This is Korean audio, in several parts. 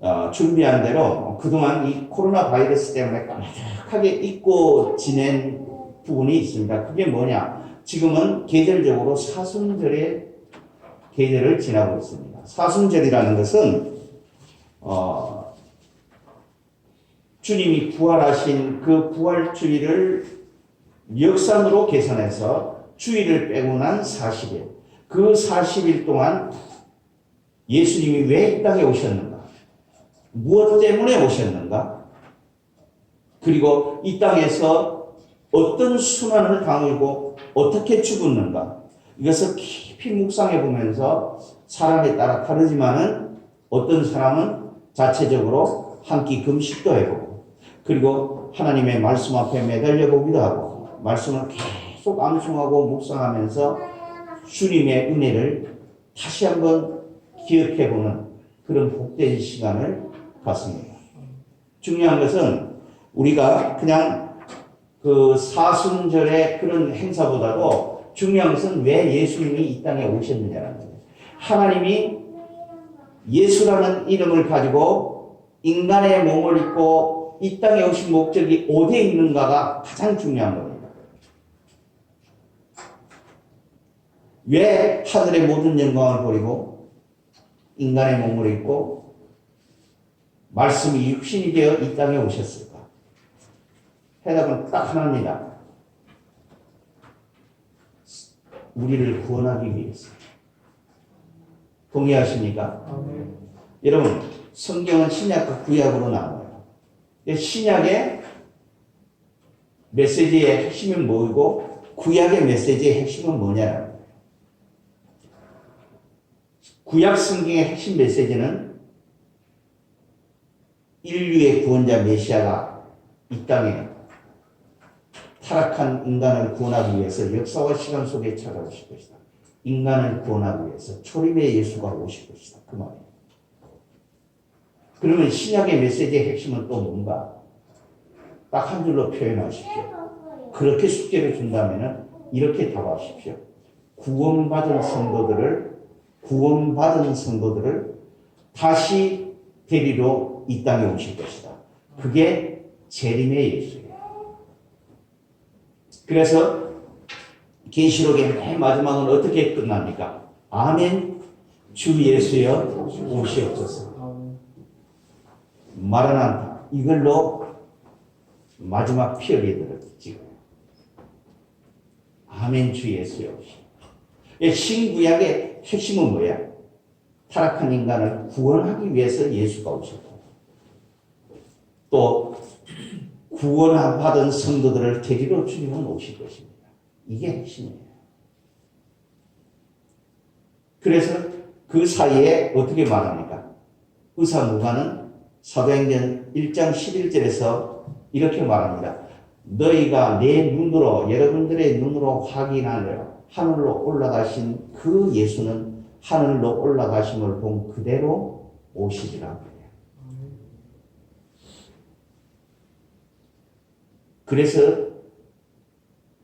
어, 준비한 대로 그동안 이 코로나 바이러스 때문에 까마득하게 잊고 지낸 부분이 있습니다. 그게 뭐냐? 지금은 계절적으로 사순절의 계절을 지나고 있습니다. 사순절이라는 것은 어, 주님이 부활하신 그 부활 주일을 역산으로 계산해서 주일을 빼고 난 40일. 그 40일 동안 예수님이 왜 이 땅에 오셨는가? 무엇 때문에 오셨는가? 그리고 이 땅에서 어떤 수난을 당하고 어떻게 죽었는가? 이것을 깊이 묵상해 보면서 사람에 따라 다르지만은 어떤 사람은 자체적으로 한 끼 금식도 해보고 그리고 하나님의 말씀 앞에 매달려 보기도 하고 말씀을 계속 암송하고 묵상하면서 주님의 은혜를 다시 한번 기억해 보는 그런 복된 시간을 갖습니다. 중요한 것은 우리가 그냥 그 사순절의 그런 행사보다도 중요한 것은 왜 예수님이 이 땅에 오셨느냐라는 거예요. 하나님이 예수라는 이름을 가지고 인간의 몸을 입고 이 땅에 오신 목적이 어디에 있는가가 가장 중요한 겁니다. 왜 하늘의 모든 영광을 버리고 인간의 몸을 입고 말씀이 육신이 되어 이 땅에 오셨을까? 해답은 딱 하나입니다. 우리를 구원하기 위해서. 동의하십니까? 여러분, 성경은 신약과 구약으로 나와요. 근데 신약의 메시지의 핵심은 뭐고, 구약의 메시지의 핵심은 뭐냐라는 거예요. 구약 성경의 핵심 메시지는 인류의 구원자 메시아가 이 땅에 타락한 인간을 구원하기 위해서 역사와 시간 속에 찾아오실 것이다. 인간을 구원하기 위해서 초림의 예수가 오실 것이다. 그 말이에요. 그러면 신약의 메시지의 핵심은 또 뭔가? 딱 한 줄로 표현하십시오. 그렇게 숙제를 준다면 이렇게 답하십시오. 구원받은 성도들을 구원받은 성도들을 다시 데리러 이 땅에 오실 것이다. 그게 재림의 예수예요. 그래서 계시록의 맨 마지막은 어떻게 끝납니까? 아멘 주 예수여 오시옵소서. 마라난타 이걸로 마지막 피어리드를 찍어요. 아멘 주 예수여 오시옵소서. 예, 신구약의 핵심은 뭐야? 타락한 인간을 구원하기 위해서 예수가 오셨고 또 구원받은 성도들을 데리러 주님은 오실 것입니다. 이게 핵심이에요. 그래서 그 사이에 어떻게 말합니까? 의사 누가는 사도행전 1장 11절에서 이렇게 말합니다. 너희가 내 눈으로 여러분들의 눈으로 확인하려 하늘로 올라가신 그 예수는 하늘로 올라가심을 본 그대로 오시리라 그래서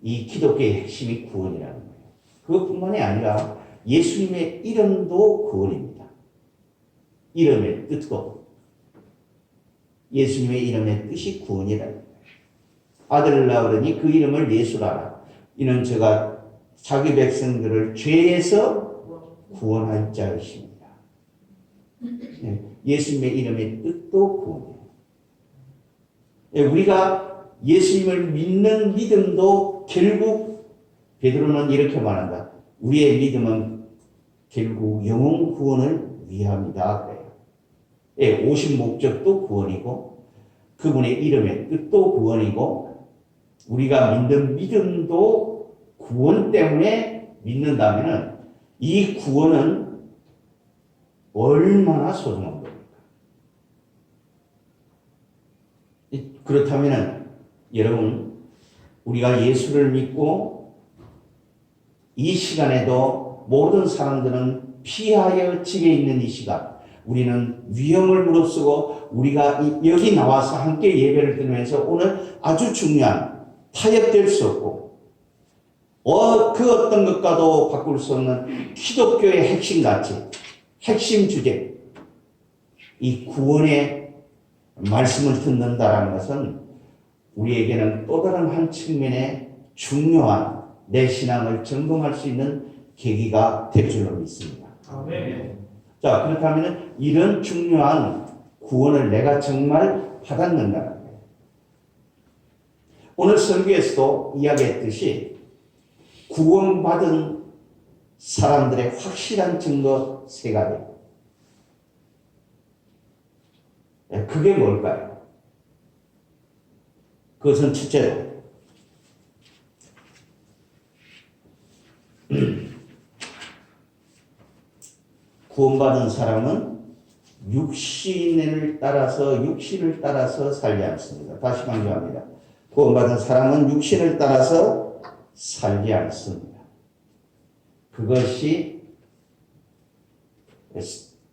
이 기독교의 핵심이 구원이라는 거예요. 그것뿐만이 아니라 예수님의 이름도 구원입니다. 이름의 뜻도 예수님의 이름의 뜻이 구원이라는 거예요. 아들을 낳으니 그 이름을 예수라라. 이는 제가 자기 백성들을 죄에서 구원할 자이십니다. 네, 예수님의 이름의 뜻도 구원이에요. 네, 우리가 예수님을 믿는 믿음도 결국 베드로는 이렇게 말한다. 우리의 믿음은 결국 영혼 구원을 위함이다. 예, 오신 목적도 구원이고 그분의 이름의 뜻도 구원이고 우리가 믿는 믿음도 구원 때문에 믿는다면은 이 구원은 얼마나 소중한 겁니까? 그렇다면은 여러분 우리가 예수를 믿고 이 시간에도 모든 사람들은 피하여 집에 있는 이 시간 우리는 위험을 무릅쓰고 우리가 이- 여기 나와서 함께 예배를 드리면서 오늘 아주 중요한 타협될 수 없고 어, 그 어떤 것과도 바꿀 수 없는 기독교의 핵심 가치, 핵심 주제, 이 구원의 말씀을 듣는다라는 것은 우리에게는 또 다른 한 측면의 중요한 내 신앙을 점검할 수 있는 계기가 될 줄로 믿습니다. 아멘. 자, 그렇다면 이런 중요한 구원을 내가 정말 거예요. 오늘 설교에서도 이야기했듯이 구원받은 사람들의 확실한 증거 세 가지. 예, 그게 뭘까요? 그것은 첫째로 구원받은 사람은 육신을 따라서 육신을 따라서 살지 않습니다. 다시 강조합니다. 구원받은 사람은 육신을 따라서 살지 않습니다. 그것이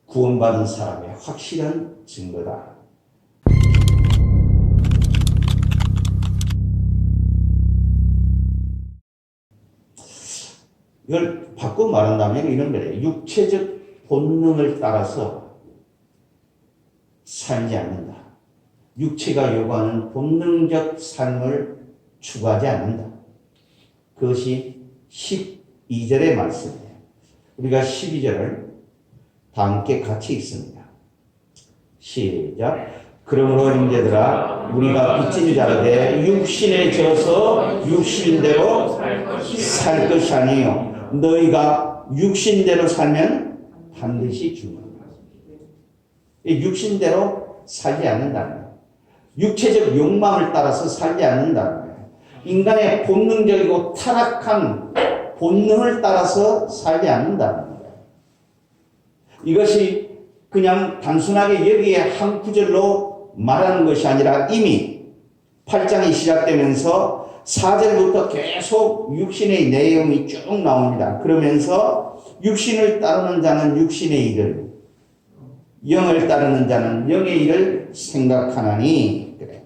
구원받은 사람의 확실한 증거다. 이걸 바꿔 말한다면 이런 거예요. 육체적 본능을 따라서 살지 않는다. 육체가 요구하는 본능적 삶을 추구하지 않는다. 그것이 12절의 말씀이에요. 우리가 12절을 다 함께 같이 읽습니다. 시작. 그러므로 형제들아 우리가 빚진 자라 되 육신에 져서 육신대로 살 것이 아니요 너희가 육신대로 살면 반드시 죽는다. 이 육신대로 살지 거예요. 육체적 욕망을 따라서 살지 거예요. 인간의 본능적이고 타락한 본능을 따라서 살지 거예요. 이것이 그냥 단순하게 여기에 한 구절로 말하는 것이 아니라 이미 8장이 시작되면서 4절부터 계속 육신의 내용이 쭉 나옵니다. 그러면서 육신을 따르는 자는 육신의 일을, 영을 따르는 자는 영의 일을 생각하나니 그래.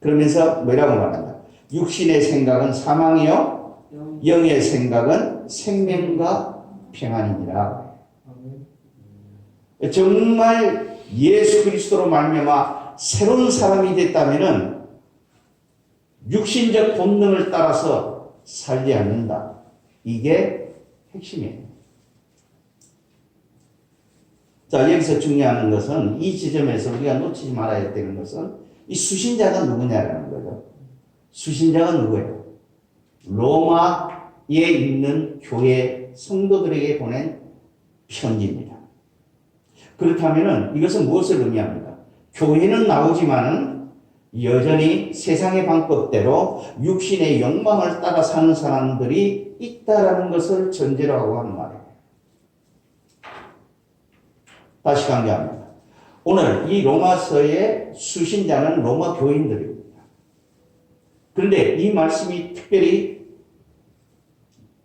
그러면서 뭐라고 말한다? 육신의 생각은 사망이요, 영의 생각은 생명과 평안이니라. 정말 예수 그리스도로 말미암아 새로운 사람이 됐다면은 육신적 본능을 따라서 살지 않는다. 이게 핵심이에요. 자, 여기서 중요한 것은 이 지점에서 우리가 놓치지 말아야 되는 것은 이 수신자가 누구냐라는 거죠. 수신자가 누구예요? 로마에 있는 교회 성도들에게 보낸 편지입니다. 그렇다면 이것은 무엇을 의미합니까? 교회는 나오지만은 여전히 세상의 방법대로 육신의 욕망을 따라 사는 사람들이 있다라는 것을 전제로 하고 하는 말이에요. 다시 강조합니다. 오늘 이 로마서의 수신자는 로마 교인들입니다. 그런데 이 말씀이 특별히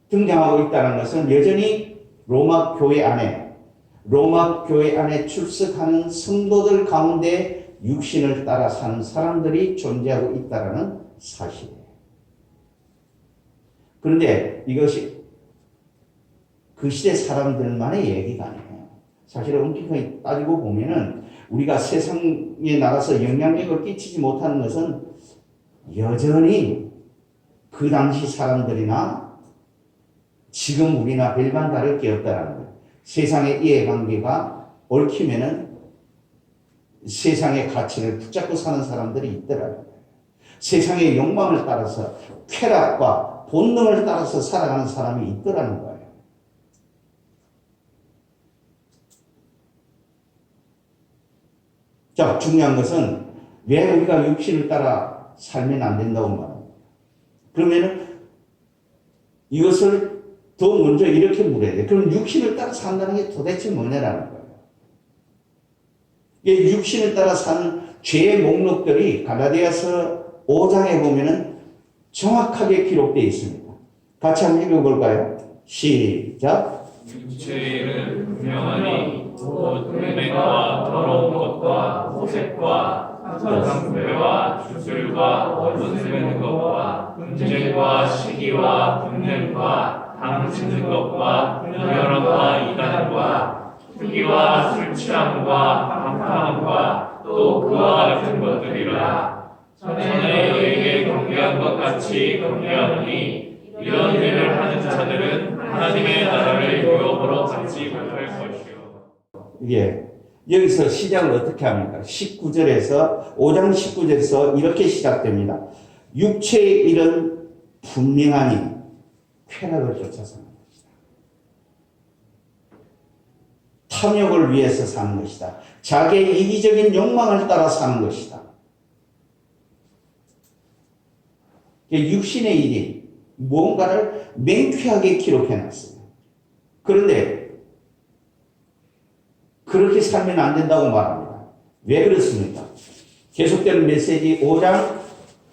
등장하고 있다는 것은 여전히 로마 교회 안에 로마 교회 안에 출석하는 성도들 가운데 육신을 따라 사는 사람들이 존재하고 있다는 사실이에요. 그런데 이것이 그 시대 사람들만의 얘기가 아니에요. 사실 엄격하게 따지고 보면은 우리가 세상에 나가서 영향력을 끼치지 못하는 것은 여전히 그 당시 사람들이나 지금 우리나 별반 다를 게 없다라는 거예요. 세상의 이해관계가 얽히면은 세상의 가치를 붙잡고 사는 사람들이 있더라고요. 세상의 욕망을 따라서 쾌락과 본능을 따라서 살아가는 사람이 있더라는 거예요. 자, 중요한 것은 왜 우리가 육신을 따라 살면 안 된다고 말합니다. 그러면은 이것을 더 먼저 이렇게 물어야 돼. 그럼 육신을 따라 산다는 게 도대체 뭐냐라는 거예요. 이 육신을 따라 사는 죄의 목록들이 갈라디아서 5장에 보면은 정확하게 기록되어 있습니다. 같이 한번 읽어볼까요? 시작. 육체의 분명하니 곧 음행과 더러운 것과 호색과 상배와 주술과 언론 세우는 것과 분쟁과 시기와 분냄과 당치는 것과 분열함과 이단과 투기와 술 취함과 방탕함과 또 그와 같은 것들이라 전에 너에게 경계한 것 같이 경계하노니 이런 일을 하는 자들은 하나님의 나라를 유업으로 받지 못할 것이요. 예. 여기서 시작을 어떻게 합니까? 19절에서, 5장 19절에서 이렇게 시작됩니다. 육체의 일은 분명하니 쾌락을 쫓아 사는 것이다. 탐욕을 위해서 사는 것이다. 자기의 이기적인 욕망을 따라 사는 것이다. 육신의 일이 무언가를 맹쾌하게 기록해 놨어요. 그런데 그렇게 살면 안 된다고 말합니다. 왜 그렇습니까? 계속되는 메시지 5장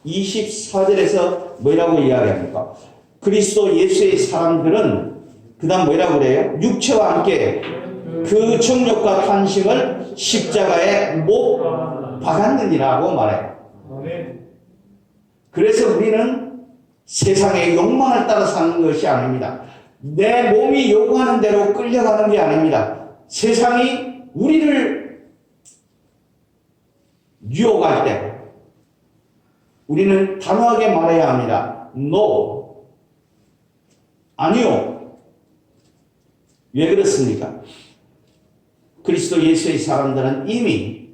24절에서 뭐라고 이야기합니까? 그리스도 예수의 사람들은 그 다음 뭐라고 그래요? 육체와 함께 그 정욕과 탄식을 십자가에 못 박았느니라고 말해요. 그래서 우리는 세상의 욕망을 따라 사는 것이 아닙니다. 내 몸이 요구하는 대로 끌려가는 게 아닙니다. 세상이 우리를 유혹할 때 우리는 단호하게 말해야 합니다. No. 아니요. 왜 그렇습니까? 그리스도 예수의 사람들은 이미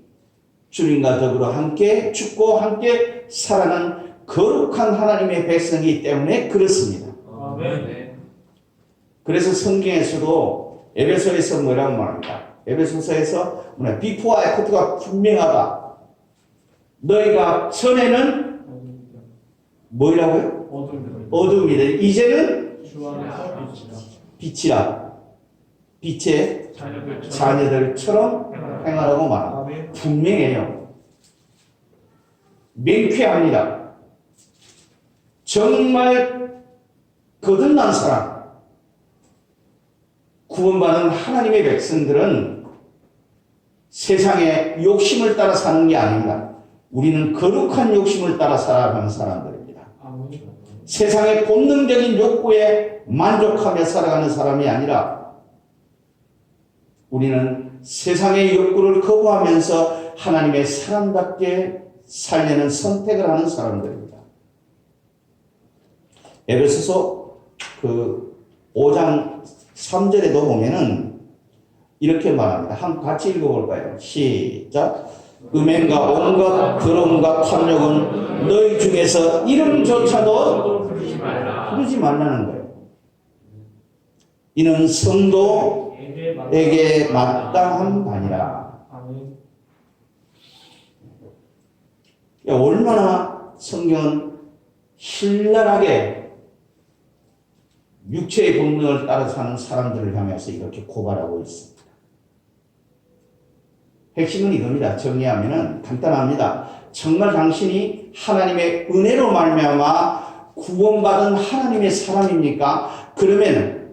주님과 더불어 함께 죽고 함께 살아가는 거룩한 하나님의 백성이기 때문에 그렇습니다. 아멘. 그래서 성경에서도 에베소에서 뭐라고 말합니까? 에베소서에서 뭐냐? 비포와 애프터가 분명하다. 너희가 전에는 뭐라고요? 어둠이다. 이제는 빛이라. 빛의 자녀들 자녀들처럼 행하라고 말합니다. 분명해요. 맹쾌합니다. 정말 거듭난 사람, 구원받은 하나님의 백성들은 세상의 욕심을 따라 사는 게 아닙니다. 우리는 거룩한 욕심을 따라 살아가는 사람들입니다. 세상의 본능적인 욕구에 만족하며 살아가는 사람이 아니라 우리는 세상의 욕구를 거부하면서 하나님의 사람답게 살려는 선택을 하는 사람들입니다. 에베소서 그 5장 3절에도 보면은 이렇게 말합니다. 한번 같이 읽어볼까요? 시작. 음행과 온갖 더러움과 탐욕은 너희 중에서 이름조차도. 부르지 말라는 거예요. 이는 성도 에게 마땅한 바니라. 야, 얼마나 성경은 신랄하게 육체의 본능을 따라 사는 사람들을 향해서 이렇게 고발하고 있습니다. 핵심은 이겁니다. 정리하면은 간단합니다. 정말 당신이 하나님의 은혜로 말미암아 구원받은 하나님의 사람입니까? 그러면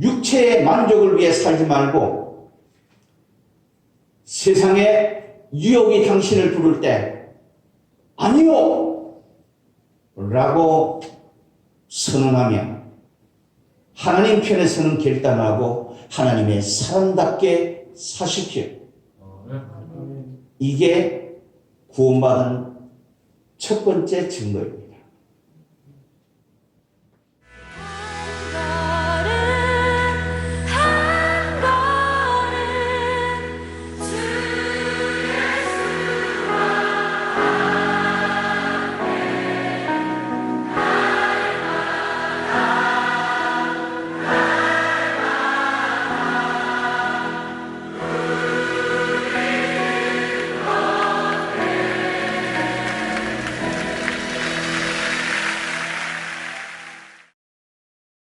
육체의 만족을 위해 살지 말고 세상의 유혹이 당신을 부를 때 아니요! 라고 선언하며 하나님 편에 서는 결단하고 하나님의 사람답게 사십시오. 이게 구원받은 첫 번째 증거입니다.